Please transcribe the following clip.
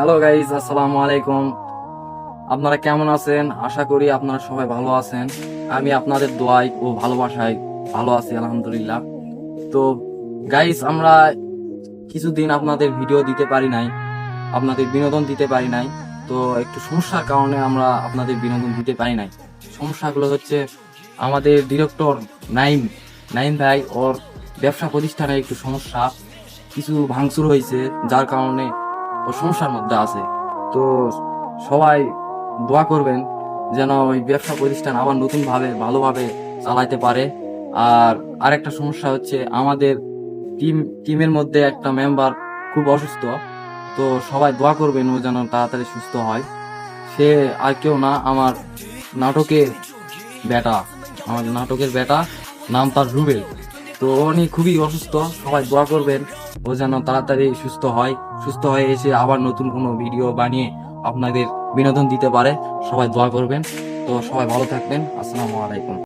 Hello guys আসসালামু আলাইকুম। আপনারা কেমন আছেন? আশা করি আপনারা সবাই ভালো আছেন। আমি আপনাদের দোয়াই ও ভালোবাসায় ভালো আছি, আলহামদুলিল্লাহ। তো গাইজ আমরা কিছুদিন আপনাদের ভিডিও দিতে পারি নাই, আপনাদের বিনোদন দিতে পারি নাই। তো, একটু সমস্যার কারণে আমরা আপনাদের বিনোদন দিতে পারি নাই। সমস্যাগুলো হচ্ছে আমাদের ডিরেক্টর নাইম নাইম ভাই, ওর ব্যবসা প্রতিষ্ঠানে একটু সমস্যা। কিছু ভাঙচুর হয়েছে, যার কারণে ও সমস্যার মধ্যে আছে। তো সবাই দোয়া করবেন যেন ওই ব্যবসা প্রতিষ্ঠান আবার নতুনভাবে, ভালোভাবে চালাইতে পারে। আর আরেকটা সমস্যা হচ্ছে আমাদের টিম, টিমের মধ্যে একটা মেম্বার খুব অসুস্থ। তো সবাই দোয়া করবেন ও যেন তাড়াতাড়ি সুস্থ হয়। সে আর কেউ না, আমার নাটকের বেটা আমার নাটকের বেটা, নাম তার রুবেল। তো উনি খুবই অসুস্থ, সবাই দোয়া করবেন। ও যেন তাড়াতাড়ি সুস্থ হয়, সুস্থ হয়ে এসে আবার নতুন কোনো ভিডিও বানিয়ে আপনাদের বিনোদন দিতে পারে। সবাই দোয়া করবেন। তো সবাই ভালো থাকবেন। আসসালামু আলাইকুম।